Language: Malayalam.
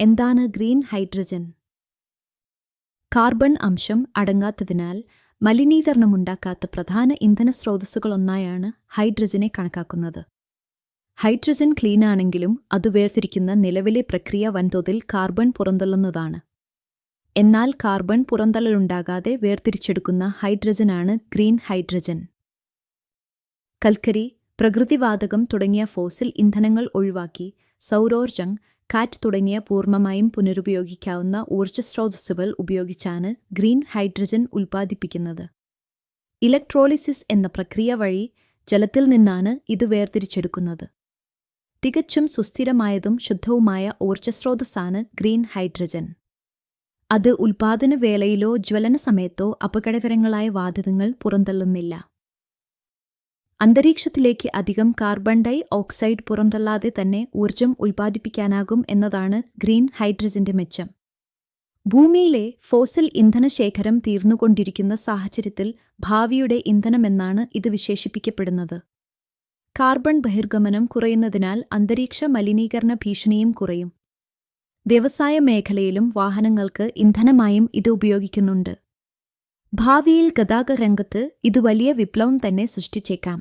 എന്താണ് ഗ്രീൻ ഹൈഡ്രജൻ? കാർബൺ അംശം അടങ്ങാത്തതിനാൽ മലിനീകരണമുണ്ടാക്കാത്ത പ്രധാന ഇന്ധന സ്രോതസ്സുകളൊന്നായാണ് ഹൈഡ്രജനെ കണക്കാക്കുന്നത്. ഹൈഡ്രജൻ ക്ലീനാണെങ്കിലും അത് വേർതിരിക്കുന്ന നിലവിലെ പ്രക്രിയ വൻതോതിൽ കാർബൺ പുറന്തള്ളുന്നതാണ്. എന്നാൽ കാർബൺ പുറന്തള്ളലുണ്ടാകാതെ വേർതിരിച്ചെടുക്കുന്ന ഹൈഡ്രജനാണ് ഗ്രീൻ ഹൈഡ്രജൻ. കൽക്കരി പ്രകൃതിവാതകം തുടങ്ങിയ ഫോസിൽ ഇന്ധനങ്ങൾ ഒഴിവാക്കി സൗരോർജം കാറ്റ് തുടങ്ങിയ പൂർണമായും പുനരുപയോഗിക്കാവുന്ന ഊർജസ്രോതസ്സുകൾ ഉപയോഗിച്ചാണ് ഗ്രീൻ ഹൈഡ്രജൻ ഉൽപ്പാദിപ്പിക്കുന്നത്. ഇലക്ട്രോളിസിസ് എന്ന പ്രക്രിയ വഴി ജലത്തിൽ നിന്നാണ് ഇത് വേർതിരിച്ചെടുക്കുന്നത്. തികച്ചും സുസ്ഥിരമായതും ശുദ്ധവുമായ ഊർജസ്രോതസ്സാണ് ഗ്രീൻ ഹൈഡ്രജൻ. അത് ഉൽപാദന വേളയിലോ ജ്വലന സമയത്തോ അപകടകരങ്ങളായ വാതകങ്ങൾ പുറന്തള്ളുന്നില്ല. അന്തരീക്ഷത്തിലേക്ക് അധികം കാർബൺ ഡൈ ഓക്സൈഡ് പുറന്തള്ളാതെ തന്നെ ഊർജം ഉൽപ്പാദിപ്പിക്കാനാകും എന്നതാണ് ഗ്രീൻ ഹൈഡ്രജന്റെ മെച്ചം. ഭൂമിയിലെ ഫോസിൽ ഇന്ധനശേഖരം തീർന്നുകൊണ്ടിരിക്കുന്ന സാഹചര്യത്തിൽ ഭാവിയുടെ ഇന്ധനമെന്നാണ് ഇത് വിശേഷിപ്പിക്കപ്പെടുന്നത്. കാർബൺ ബഹിർഗമനം കുറയുന്നതിനാൽ അന്തരീക്ഷ മലിനീകരണ ഭീഷണിയും കുറയും. വ്യവസായ മേഖലയിലും വാഹനങ്ങൾക്ക് ഇന്ധനമായും ഇത് ഉപയോഗിക്കുന്നുണ്ട്. ഭാവിയിൽ ഗതാഗത രംഗത്ത് ഇത് വലിയ വിപ്ലവം തന്നെ സൃഷ്ടിച്ചേക്കാം.